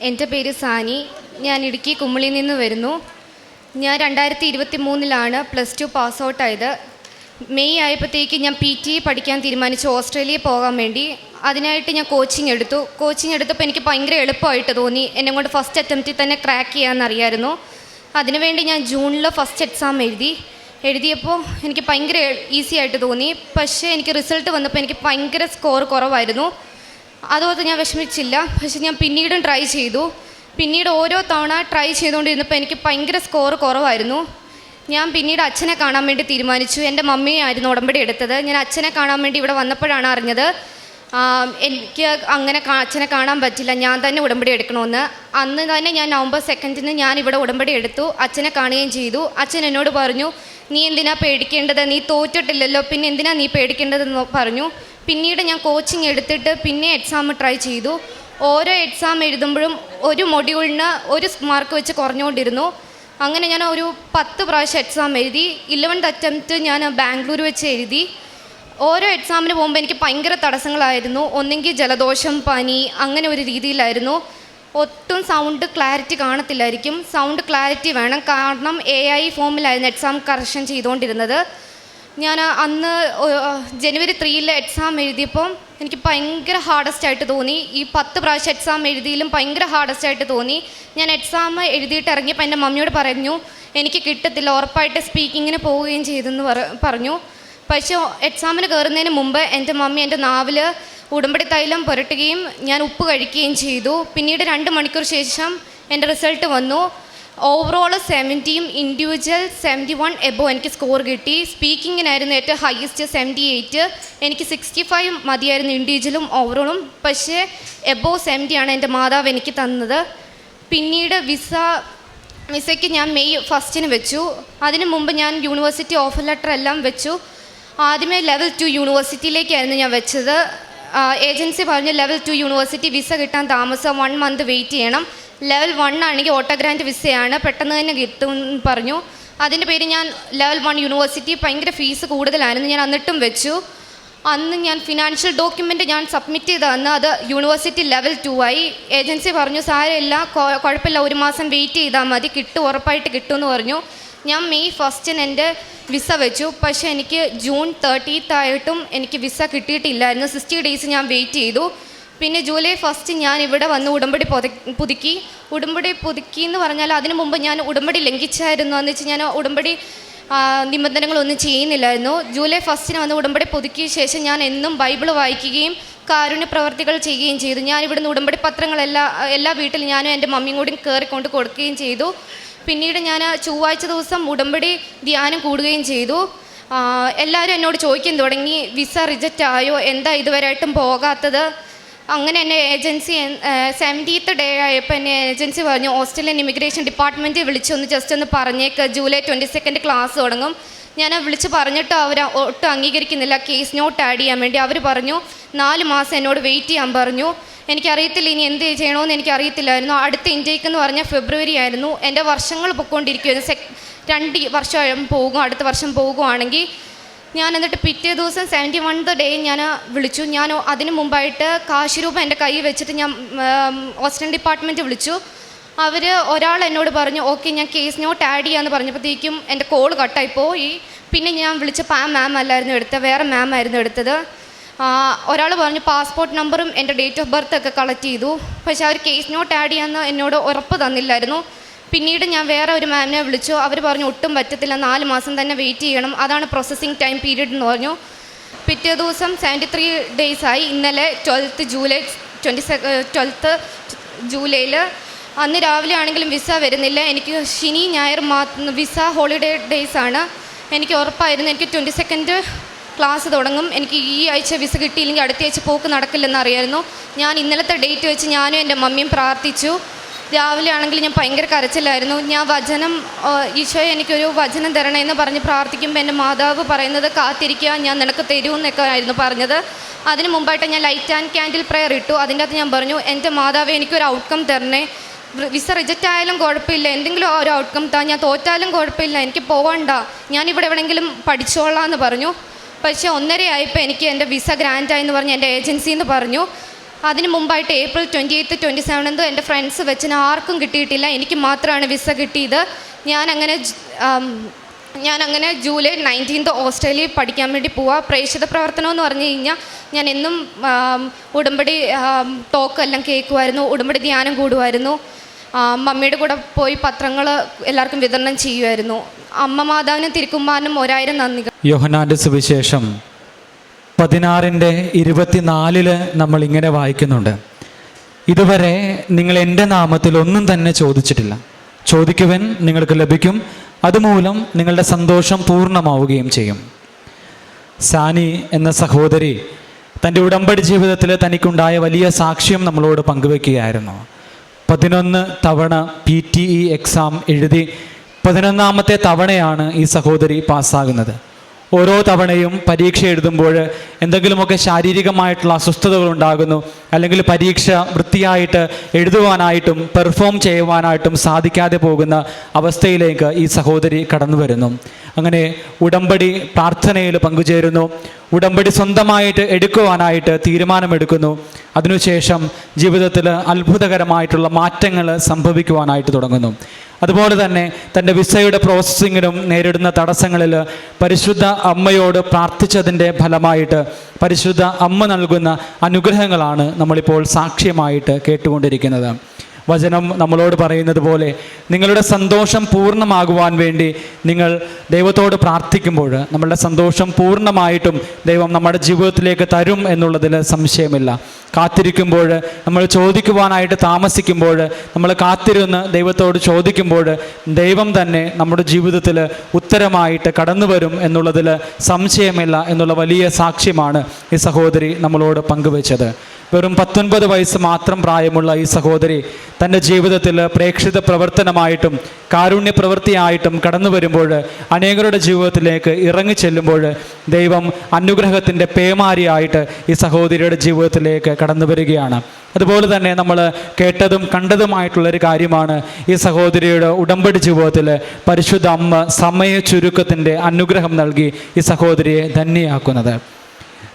എന്റെ പേര് സാനി. ഞാൻ ഇടുക്കി കുമ്മളിയിൽ നിന്ന് വരുന്നു. ഞാൻ രണ്ടായിരത്തി ഇരുപത്തി മൂന്നിലാണ് പ്ലസ് ടു പാസ് ഔട്ടായത് മെയ് ആയപ്പോഴത്തേക്ക് ഞാൻ പി ടി പഠിക്കാൻ തീരുമാനിച്ചു. ഓസ്ട്രേലിയയിൽ പോകാൻ വേണ്ടി. അതിനായിട്ട് ഞാൻ കോച്ചിങ് എടുത്തു. കോച്ചിങ് എടുത്തപ്പോൾ എനിക്ക് ഭയങ്കര എളുപ്പമായിട്ട് തോന്നി. എന്നെ കൊണ്ട് ഫസ്റ്റ് അറ്റംപ്റ്റിൽ തന്നെ ക്രാക്ക് ചെയ്യാമെന്നറിയായിരുന്നു അതിനുവേണ്ടി ഞാൻ ജൂണിൽ ഫസ്റ്റ് എക്സാം എഴുതി. എഴുതിയപ്പോൾ എനിക്ക് ഭയങ്കര ഈസി ആയിട്ട് തോന്നി. പക്ഷേ എനിക്ക് റിസൾട്ട് വന്നപ്പോൾ എനിക്ക് ഭയങ്കര സ്കോർ കുറവായിരുന്നു. അതോർത്ത് ഞാൻ വിഷമിച്ചില്ല. പക്ഷെ ഞാൻ പിന്നീടും ട്രൈ ചെയ്തു. പിന്നീട് ഓരോ തവണ ട്രൈ ചെയ്തുകൊണ്ടിരുന്നപ്പോൾ എനിക്ക് ഭയങ്കര സ്കോർ കുറവായിരുന്നു. ഞാൻ പിന്നീട് അച്ഛനെ കാണാൻ വേണ്ടി തീരുമാനിച്ചു. എന്റെ മമ്മിയായിരുന്നു ഉടമ്പടി എടുത്തത്. ഞാൻ അച്ഛനെ കാണാൻ വേണ്ടി ഇവിടെ വന്നപ്പോഴാണ് അറിഞ്ഞത് എനിക്ക് അങ്ങനെ അച്ഛനെ കാണാൻ പറ്റില്ല. ഞാൻ തന്നെ ഉടമ്പടി എടുക്കണമെന്ന് അന്ന് തന്നെ ഞാൻ നവംബർ സെക്കൻഡിന് ഞാൻ ഇവിടെ ഉടമ്പടി എടുത്തു. അച്ഛനെ കാണുകയും ചെയ്തു. അച്ഛൻ എന്നോട് പറഞ്ഞു നീ എന്തിനാ പേടിക്കേണ്ടത്? നീ തോറ്റിട്ടില്ലല്ലോ. പിന്നെ എന്തിനാ നീ പേടിക്കേണ്ടതെന്ന് പറഞ്ഞു. പിന്നീട് ഞാൻ കോച്ചിങ് എടുത്തിട്ട് പിന്നെ എക്സാം ട്രൈ ചെയ്തു. ഓരോ എക്സാം എഴുതുമ്പോഴും ഒരു മൊഡ്യൂളിന് ഒരു മാർക്ക് വെച്ച് കുറഞ്ഞുകൊണ്ടിരുന്നു. അങ്ങനെ ഞാൻ ഒരു പത്ത് പ്രാവശ്യം എക്സാം എഴുതി. ഇലവൻത്ത് അറ്റംപ്റ്റ് ഞാൻ ബാംഗ്ലൂർ വെച്ച് എഴുതി. ഓരോ എക്സാമിന് പോകുമ്പോൾ എനിക്ക് ഭയങ്കര തടസ്സങ്ങളായിരുന്നു. ഒന്നെങ്കിൽ ജലദോഷം പനി അങ്ങനെ ഒരു രീതിയിലായിരുന്നു. ഒട്ടും സൗണ്ട് ക്ലാരിറ്റി കാണത്തില്ലായിരിക്കും. സൗണ്ട് ക്ലാരിറ്റി വേണം. കാരണം എ ഐ ഫോമിലായിരുന്നു എക്സാം കറക്ഷൻ ചെയ്തുകൊണ്ടിരുന്നത്. ഞാൻ അന്ന് ജനുവരി ത്രീയിലെ എക്സാം എഴുതിയപ്പം എനിക്ക് ഭയങ്കര ഹാർഡസ്റ്റ് ആയിട്ട് തോന്നി. ഈ പത്ത് പ്രാവശ്യം എക്സാം എഴുതിയിലും ഭയങ്കര ഹാർഡസ്റ്റ് ആയിട്ട് തോന്നി. ഞാൻ എക്സാം എഴുതിയിട്ട് ഇറങ്ങിയപ്പോൾ എന്റെ മമ്മിയോട് പറഞ്ഞു എനിക്ക് കിട്ടത്തില്ല ഉറപ്പായിട്ട് സ്പീക്കിങ്ങിന് പോവുകയും ചെയ്തെന്ന് പറ- പറഞ്ഞു. പക്ഷേ എക്സാമിന് കയറുന്നതിന് മുമ്പ് എന്റെ മമ്മി എന്റെ നാവിൽ ഉടമ്പടി തൈലം പുരട്ടുകയും ഞാൻ ഉപ്പ് കഴിക്കുകയും ചെയ്തു. പിന്നീട് രണ്ട് മണിക്കൂർ ശേഷം എന്റെ റിസൾട്ട് വന്നു. ഓവറോൾ സെവന്റിയും ഇൻഡിവിജ്വൽ സെവന്റി വൺ എബോ എനിക്ക് സ്കോർ കിട്ടി. സ്പീക്കിങ്ങിനായിരുന്നു ഏറ്റവും ഹയസ്റ്റ് സെവന്റി എയ്റ്റ് എനിക്ക് സിക്സ്റ്റി ഫൈവ് മതിയായിരുന്നു ഇൻഡിവിജ്വലും ഓവറോളും പക്ഷേ എബോ സെവന്റിയാണ് എന്റെ മാതാവ് എനിക്ക് തന്നത്. പിന്നീട് വിസ വിസയ്ക്ക് ഞാൻ മെയ് ഫസ്റ്റിന് വെച്ചു. അതിനു മുമ്പ് ഞാൻ യൂണിവേഴ്സിറ്റി ഓഫർ ലെറ്റർ എല്ലാം വെച്ചു. ആദ്യമേ ലെവൽ ടു യൂണിവേഴ്സിറ്റിയിലേക്കായിരുന്നു ഞാൻ വെച്ചത്. ഏജൻസി പറഞ്ഞു ലെവൽ ടു യൂണിവേഴ്സിറ്റി വിസ കിട്ടാൻ താമസം. വൺ മന്ത് വെയിറ്റ് ചെയ്യണം. ലെവൽ വൺ ആണെങ്കിൽ ഓട്ടോഗ്രാൻഡ് വിസയാണ്. പെട്ടെന്ന് തന്നെ കിട്ടും പറഞ്ഞു. അതിന്റെ പേര് ഞാൻ ലെവൽ വൺ യൂണിവേഴ്സിറ്റി. ഭയങ്കര ഫീസ് കൂടുതലായിരുന്നു. ഞാൻ എന്നിട്ടും വെച്ചു. അന്ന് ഞാൻ ഫിനാൻഷ്യൽ ഡോക്യുമെന്റ് ഞാൻ സബ്മിറ്റ് ചെയ്ത അന്ന് അത് യൂണിവേഴ്സിറ്റി ലെവൽ ടു ആയി. ഏജൻസി പറഞ്ഞു സാരമില്ല കുഴപ്പമില്ല. ഒരു മാസം വെയിറ്റ് ചെയ്താൽ മതി. കിട്ടും ഉറപ്പായിട്ട് കിട്ടുമെന്ന് പറഞ്ഞു. ഞാൻ മെയ് ഫസ്റ്റിന് എന്റെ വിസ വെച്ചു. പക്ഷേ എനിക്ക് ജൂൺ തേർട്ടീത്ത് ആയിട്ടും എനിക്ക് വിസ കിട്ടിയിട്ടില്ലായിരുന്നു. സിക്സ്റ്റി ഡേയ്സ് ഞാൻ വെയിറ്റ് ചെയ്തു. പിന്നെ ജൂലൈ ഫസ്റ്റ് ഞാൻ ഇവിടെ വന്ന് ഉടമ്പടി പുതുക്കി. ഉടമ്പടി പുതുക്കി എന്ന് പറഞ്ഞാൽ അതിനു മുമ്പ് ഞാൻ ഉടമ്പടി ലംഘിച്ചായിരുന്നു. എന്ന് വെച്ച് ഞാൻ ഉടമ്പടി നിബന്ധനകളൊന്നും ചെയ്യുന്നില്ലായിരുന്നു. ജൂലൈ ഫസ്റ്റിന് വന്ന് ഉടമ്പടി പുതുക്കിയ ശേഷം ഞാൻ എന്നും ബൈബിൾ വായിക്കുകയും കാരുണ്യ പ്രവർത്തികൾ ചെയ്യുകയും ചെയ്തു. ഞാൻ ഇവിടുന്ന് ഉടമ്പടി പത്രങ്ങളെല്ലാം എല്ലാ വീട്ടിലും ഞാനും എന്റെ മമ്മിയും കൂടി കയറിക്കൊണ്ട് കൊടുക്കുകയും ചെയ്തു. പിന്നീട് ഞാൻ ചൊവ്വാഴ്ച ദിവസം ഉടമ്പടി ധ്യാനം കൂടുകയും ചെയ്തു. എല്ലാവരും എന്നോട് ചോദിക്കാൻ തുടങ്ങി വിസ റിജക്റ്റ് ആയോ എന്താ ഇതുവരെയായിട്ടും പോകാത്തത്? അങ്ങനെ എന്നെ ഏജൻസി സെവന്റീത്ത് ഡേ ആയപ്പോൾ എന്നെ ഏജൻസി പറഞ്ഞു ഓസ്ട്രേലിയൻ ഇമിഗ്രേഷൻ ഡിപ്പാർട്ട്മെന്റ് വിളിച്ചു ഒന്ന് ജസ്റ്റ് ഒന്ന് പറഞ്ഞേക്ക്. ജൂലൈ ട്വന്റി സെക്കൻഡ് ക്ലാസ് തുടങ്ങും. ഞാൻ വിളിച്ച് പറഞ്ഞിട്ട് അവർ ഒട്ടും അംഗീകരിക്കുന്നില്ല. കേസ് നോട്ട് ആഡ് ചെയ്യാൻ വേണ്ടി അവർ പറഞ്ഞു. നാല് മാസം എന്നോട് വെയിറ്റ് ചെയ്യാൻ പറഞ്ഞു. എനിക്കറിയത്തില്ല ഇനി എന്ത് ചെയ്യണമെന്ന് എനിക്കറിയത്തില്ലായിരുന്നു. അടുത്ത ഇൻടേക്ക് എന്ന് പറഞ്ഞാൽ ഫെബ്രുവരി ആയിരുന്നു. എന്റെ വർഷങ്ങൾ പൊയ്ക്കൊണ്ടിരിക്കുമായിരുന്നു സെക് രണ്ട് വർഷം പോകും അടുത്ത വർഷം പോകുവാണെങ്കിൽ ഞാൻ എന്നിട്ട് പിറ്റേ ദിവസം സെവന്റി വൺത് ഡേ ഞാൻ വിളിച്ചു. ഞാൻ അതിന് മുമ്പായിട്ട് കാശ് രൂപ എന്റെ കൈ വെച്ചിട്ട് ഞാൻ ഹോസ്റ്റൽ ഡിപ്പാർട്ട്മെന്റ് വിളിച്ചു. അവർ ഒരാൾ എന്നോട് പറഞ്ഞു ഓക്കെ ഞാൻ കേസ് നോട്ട് ആഡ് ചെയ്യാമെന്ന് പറഞ്ഞപ്പോഴത്തേക്കും എന്റെ കോൾ കട്ടായി പോയി. പിന്നെ ഞാൻ വിളിച്ച പാ മാം അല്ലായിരുന്നു എടുത്തത് വേറെ മാം ആയിരുന്നു എടുത്തത്. ഒരാൾ പറഞ്ഞു പാസ്പോർട്ട് നമ്പറും എന്റെ ഡേറ്റ് ഓഫ് ബർത്ത് ഒക്കെ കളക്ട് ചെയ്തു. പക്ഷേ അവർ കേസ് നോട്ട് ആഡ് ചെയ്യാമെന്ന് എന്നോട് ഉറപ്പ് തന്നില്ലായിരുന്നു. പിന്നീട് ഞാൻ വേറെ ഒരു മാമിനെ വിളിച്ചു. അവർ പറഞ്ഞു ഒട്ടും പറ്റത്തില്ല നാല് മാസം തന്നെ വെയിറ്റ് ചെയ്യണം. അതാണ് പ്രോസസ്സിങ് ടൈം പീരീഡ് എന്ന് പറഞ്ഞു. പിറ്റേ ദിവസം സെവന്റി ത്രീ ഡേയ്സ് ആയി. ഇന്നലെ ട്വൽത്ത് ജൂലൈ ട്വന്റി സെ ട്വൽത്ത് ജൂലൈയിൽ അന്ന് രാവിലെ ആണെങ്കിലും വിസ വരുന്നില്ല. എനിക്ക് ശനി ഞായർ മാ വിസ ഹോളിഡേ ഡേയ്സ് ആണ്. എനിക്ക് ഉറപ്പായിരുന്നു. എനിക്ക് ട്വന്റി സെക്കൻഡ് ക്ലാസ് തുടങ്ങും. എനിക്ക് ഈ ആഴ്ച വിസ കിട്ടിയില്ലെങ്കിൽ അടുത്ത ആഴ്ച പോക്ക് നടക്കില്ലെന്ന് അറിയായിരുന്നു. ഞാൻ ഇന്നലത്തെ ഡേറ്റ് വെച്ച് ഞാനും എന്റെ മമ്മിയും പ്രാർത്ഥിച്ചു. രാവിലെ ആണെങ്കിൽ ഞാൻ ഭയങ്കര കരച്ചിലായിരുന്നു. ഞാൻ വചനം ഈശോ എനിക്കൊരു വചനം തരണേ എന്ന് പറഞ്ഞ് പ്രാർത്ഥിക്കുമ്പോൾ എന്റെ മാതാവ് പറയുന്നത് കാത്തിരിക്കുക ഞാൻ നിനക്ക് തരുമെന്നൊക്കെ ആയിരുന്നു പറഞ്ഞത്. അതിന് മുമ്പായിട്ട് ഞാൻ ലൈറ്റ് ആൻഡ് ക്യാൻഡിൽ പ്രെയർ ഇട്ടു. അതിന്റെ അകത്ത് ഞാൻ പറഞ്ഞു എന്റെ മാതാവ് എനിക്കൊരു ഔട്ട്കം തരണേ. വിസ റിജക്റ്റ് ആയാലും കുഴപ്പമില്ല. എന്തെങ്കിലും ഒരു ഔട്ട്കം താ. ഞാൻ തോറ്റാലും കുഴപ്പമില്ല. എനിക്ക് പോകണ്ട ഞാൻ ഇവിടെ എവിടെയെങ്കിലും പഠിച്ചോളാം എന്ന് പറഞ്ഞു. പക്ഷേ ഒന്നരയായപ്പോൾ എനിക്ക് എന്റെ വിസ ഗ്രാൻഡായി എന്ന് പറഞ്ഞ് എന്റെ ഏജൻസി എന്ന് പറഞ്ഞു. അതിന് മുമ്പായിട്ട് April twenty eighth twenty seventh എന്റെ ഫ്രണ്ട്സ് വെച്ചിന് ആർക്കും കിട്ടിയിട്ടില്ല. എനിക്ക് മാത്രമാണ് വിസ കിട്ടിയത്. ഞാൻ അങ്ങനെ ഞാൻ അങ്ങനെ ജൂലൈ നയന്റീൻത്ത് ഓസ്ട്രേലിയയിൽ പഠിക്കാൻ വേണ്ടി പോവാ. പ്രേക്ഷിത പ്രവർത്തനം എന്ന് പറഞ്ഞു കഴിഞ്ഞാൽ ഞാൻ എന്നും ഉടമ്പടി ടോക്ക് എല്ലാം കേൾക്കുമായിരുന്നു. ഉടമ്പടി ധ്യാനം കൂടുമായിരുന്നു. മമ്മിയുടെ കൂടെ പോയി പത്രങ്ങൾ എല്ലാവർക്കും വിതരണം ചെയ്യുമായിരുന്നു. അമ്മ മാതാവിനും തിരുക്കുമാരനും ഒരായിരം നന്ദികൾ. യോഹനാന്റെ സുവിശേഷം. പതിനാറിന്റെ ഇരുപത്തിനാലിൽ നമ്മൾ ഇങ്ങനെ വായിക്കുന്നുണ്ട്. ഇതുവരെ നിങ്ങൾ എന്റെ നാമത്തിൽ ഒന്നും തന്നെ ചോദിച്ചിട്ടില്ല. ചോദിക്കുവൻ നിങ്ങൾക്ക് ലഭിക്കും. അതുമൂലം നിങ്ങളുടെ സന്തോഷം പൂർണമാവുകയും ചെയ്യും. സാനി എന്ന സഹോദരി തന്റെ ഉടമ്പടി ജീവിതത്തിൽ തനിക്കുണ്ടായ വലിയ സാക്ഷ്യം നമ്മളോട് പങ്കുവെക്കുകയായിരുന്നു. പതിനൊന്ന് തവണ പി ടി ഇ എക്സാം എഴുതി പതിനൊന്നാമത്തെ തവണയാണ് ഈ സഹോദരി പാസ്സാകുന്നത്. ഓരോ തവണയും പരീക്ഷ എഴുതുമ്പോൾ എന്തെങ്കിലുമൊക്കെ ശാരീരികമായിട്ടുള്ള അസ്വസ്ഥതകൾ ഉണ്ടാകുന്നു അല്ലെങ്കിൽ പരീക്ഷ വൃത്തിയായിട്ട് എഴുതുവാനായിട്ടും പെർഫോം ചെയ്യുവാനായിട്ടും സാധിക്കാതെ പോകുന്ന അവസ്ഥയിലേക്ക് ഈ സഹോദരി കടന്നു വരുന്നു. അങ്ങനെ ഉടമ്പടി പ്രാർത്ഥനയിൽ പങ്കുചേരുന്നു. ഉടമ്പടി സ്വന്തമായിട്ട് എടുക്കുവാനായിട്ട് തീരുമാനമെടുക്കുന്നു. അതിനുശേഷം ജീവിതത്തിൽ അത്ഭുതകരമായിട്ടുള്ള മാറ്റങ്ങൾ സംഭവിക്കുവാനായിട്ട് തുടങ്ങുന്നു. അതുപോലെ തന്നെ തന്റെ വിസയുടെ പ്രോസസ്സിങ്ങിനും നേരിടുന്ന തടസ്സങ്ങളിൽ പരിശുദ്ധ അമ്മയോട് പ്രാർത്ഥിച്ചതിന്റെ ഫലമായിട്ട് പരിശുദ്ധ അമ്മ നൽകുന്ന അനുഗ്രഹങ്ങളാണ് നമ്മളിപ്പോൾ സാക്ഷ്യമായിട്ട് കേട്ടുകൊണ്ടിരിക്കുന്നത്. വചനം നമ്മളോട് പറയുന്നത് പോലെ നിങ്ങളുടെ സന്തോഷം പൂർണമാകുവാൻ വേണ്ടി നിങ്ങൾ ദൈവത്തോട് പ്രാർത്ഥിക്കുമ്പോൾ നമ്മളുടെ സന്തോഷം പൂർണമായിട്ടും ദൈവം നമ്മുടെ ജീവിതത്തിലേക്ക് തരും എന്നുള്ളതിൽ സംശയമില്ല. കാത്തിരിക്കുമ്പോൾ നമ്മൾ ചോദിക്കുവാനായിട്ട് താമസിക്കുമ്പോൾ നമ്മൾ കാത്തിരുന്ന് ദൈവത്തോട് ചോദിക്കുമ്പോൾ ദൈവം തന്നെ നമ്മുടെ ജീവിതത്തിൽ ഉത്തരമായിട്ട് കടന്നു വരും എന്നുള്ളതിൽ സംശയമില്ല എന്നുള്ള വലിയ സാക്ഷ്യമാണ് ഈ സഹോദരി നമ്മളോട് പങ്കുവച്ചത്. വെറും പത്തൊൻപത് വയസ്സ് മാത്രം പ്രായമുള്ള ഈ സഹോദരി തന്റെ ജീവിതത്തിൽ പ്രേക്ഷിത പ്രവർത്തനമായിട്ടും കാരുണ്യ പ്രവൃത്തിയായിട്ടും കടന്നു വരുമ്പോൾ അനേകരുടെ ജീവിതത്തിലേക്ക് ഇറങ്ങി ചെല്ലുമ്പോൾ ദൈവം അനുഗ്രഹത്തിന്റെ പേമാരിയായിട്ട് ഈ സഹോദരിയുടെ ജീവിതത്തിലേക്ക് കടന്നു വരികയാണ്. അതുപോലെ തന്നെ നമ്മൾ കേട്ടതും കണ്ടതുമായിട്ടുള്ളൊരു കാര്യമാണ് ഈ സഹോദരിയുടെ ഉടമ്പടി ജീവിതത്തിൽ പരിശുദ്ധ അമ്മ സമയ ചുരുക്കത്തിന്റെ അനുഗ്രഹം നൽകി ഈ സഹോദരിയെ ധന്യയാക്കുന്നത്.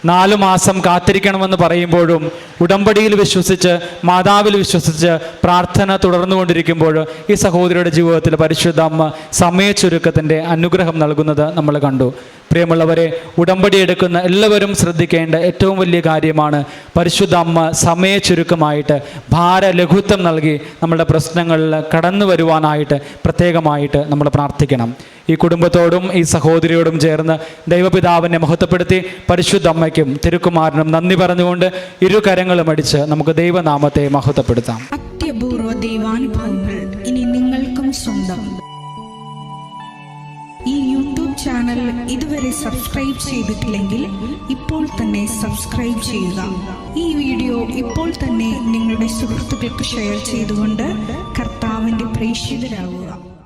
നാലു മാസം കാത്തിരിക്കണമെന്ന് പറയുമ്പോഴും ഉടമ്പടിയിൽ വിശ്വസിച്ച് മാതാവിൽ വിശ്വസിച്ച് പ്രാർത്ഥന തുടർന്നുകൊണ്ടിരിക്കുമ്പോൾ ഈ സഹോദരിയുടെ ജീവിതത്തിൽ പരിശുദ്ധ അമ്മ സമയ ചുരുക്കത്തിന്റെ അനുഗ്രഹം നൽകുന്നത് നമ്മൾ കണ്ടു. പ്രിയമുള്ളവരെ ഉടമ്പടി എടുക്കുന്ന എല്ലാവരും ശ്രദ്ധിക്കേണ്ട ഏറ്റവും വലിയ കാര്യമാണ് പരിശുദ്ധ അമ്മ സമയ ചുരുക്കമായിട്ട് ഭാരലഘുത്വം നൽകി നമ്മുടെ പ്രശ്നങ്ങളിൽ കടന്നു വരുവാനായിട്ട് പ്രത്യേകമായിട്ട് നമ്മൾ പ്രാർത്ഥിക്കണം. ഈ കുടുംബത്തോടും ഈ സഹോദരിയോടും ചേർന്ന് ദൈവപിതാവിനെ മഹത്വപ്പെടുത്തി പരിശുദ്ധ അമ്മയ്ക്കും തിരുക്കുമാരനും നന്ദി പറഞ്ഞുകൊണ്ട് ഇരു കരങ്ങളും അടിച്ച് നമുക്ക് ദൈവനാമത്തെ മഹത്വപ്പെടുത്താം. അത്യപൂർവ ദൈവാനുഭവങ്ങൾ ഇനി നിങ്ങൾക്കും സ്വന്തം. ഈ യൂട്യൂബ് ചാനൽ ഇതുവരെ സബ്സ്ക്രൈബ് ചെയ്തിട്ടില്ലെങ്കിൽ ഇപ്പോൾ തന്നെ സബ്സ്ക്രൈബ് ചെയ്യുക. ഈ വീഡിയോ ഇപ്പോൾ തന്നെ നിങ്ങളുടെ സുഹൃത്തുക്കൾക്ക് ഷെയർ ചെയ്തുകൊണ്ട് കർത്താവിന്റെ പ്രേക്ഷിതരാകുക